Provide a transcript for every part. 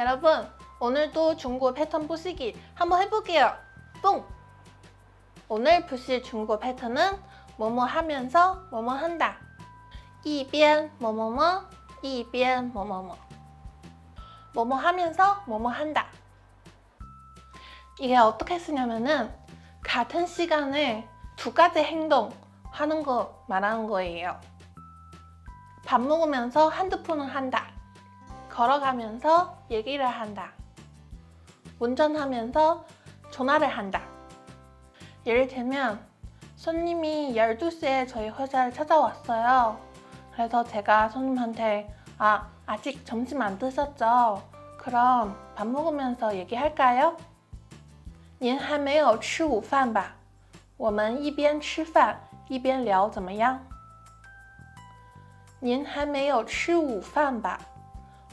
여러분, 오늘도 중국어 패턴 보시기 한번 해볼게요. 뿡! 오늘 보실 중국어 패턴은 뭐뭐 하면서 뭐뭐 한다. 一边 뭐뭐뭐, 一边 뭐뭐뭐. 뭐뭐 하면서 뭐뭐 한다. 이게 어떻게 쓰냐면은 같은 시간에 두 가지 행동 하는 거 말하는 거예요. 밥 먹으면서 핸드폰을 한다. 걸어가면서 얘기를 한다. 운전하면서 전화를 한다. 예를 들면 손님이 12시에 저희 회사를 찾아왔어요. 그래서 제가 손님한테 아, 아직 점심 안 드셨죠? 그럼 밥 먹으면서 얘기할까요? 您还没有吃午饭吧？我们一边吃饭一边聊怎么样？您还没有吃午饭吧？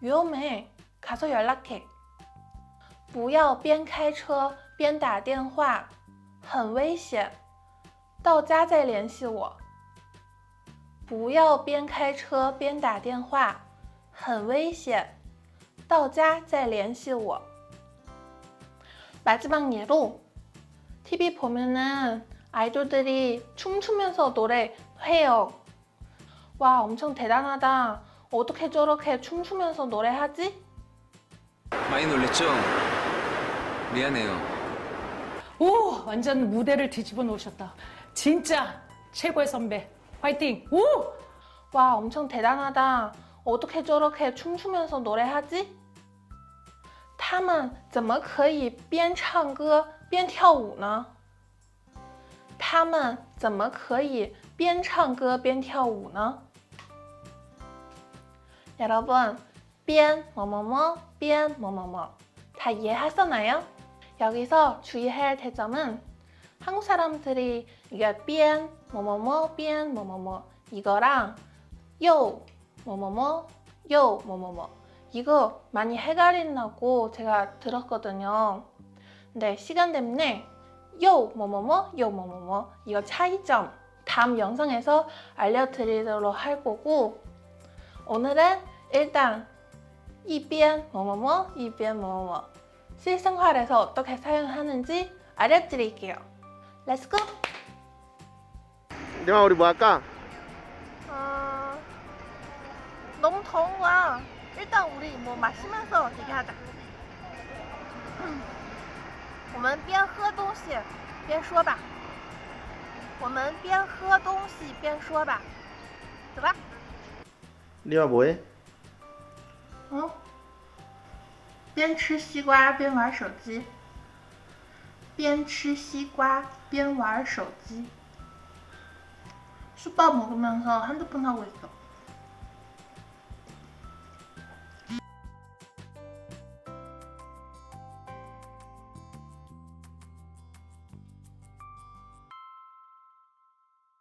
위험해. 가서 연락해. 不要边开车边打电话，很危险。到家再联系我。不要边开车边打电话，很危险。到家再联系我。 마지막 예로 TV 보면은 아이돌들이 춤추면서 노래해요. 와, 엄청 대단하다. 어떻게 저렇게 춤추면서 노래하지? 많이 놀랬죠? 미안해요. 오, 완전 무대를 뒤집어 놓으셨다. 진짜 최고의 선배. 화이팅! 오! 와, 엄청 대단하다. 어떻게 저렇게 춤추면서 노래하지? 他们怎么可以边唱歌边跳舞呢？他们怎么可以边唱歌边跳舞呢？ 여러분, 삐엔 뭐뭐뭐, 삐엔 뭐뭐뭐 다 이해하셨나요? 여기서 주의해야 할 점은 한국 사람들이 이게 삐엔 뭐뭐뭐, 삐엔 뭐뭐뭐 이거랑 요 뭐뭐뭐, 요 뭐뭐뭐 이거 많이 헷갈린다고 제가 들었거든요. 근데 시간 때문에 요 뭐뭐뭐, 요 뭐뭐뭐 이거 차이점 다음 영상에서 알려드리도록 할 거고 오늘은 일단 一边 뭐뭐뭐, 一边 뭐뭐뭐 실생활에서 어떻게 사용하는지 알려드릴게요. Let's go! 리마 우리 뭐 할까? 어... 너무 더운 거야. 일단 우리 뭐 마시면서 얘기하자. 我们边喝东西边说吧。我们边喝东西边说吧。走吧。 리마 뭐해? 哦。边吃西瓜边玩手机。边吃西瓜边玩手机。수밥 먹으면서 핸드폰 하고 있어.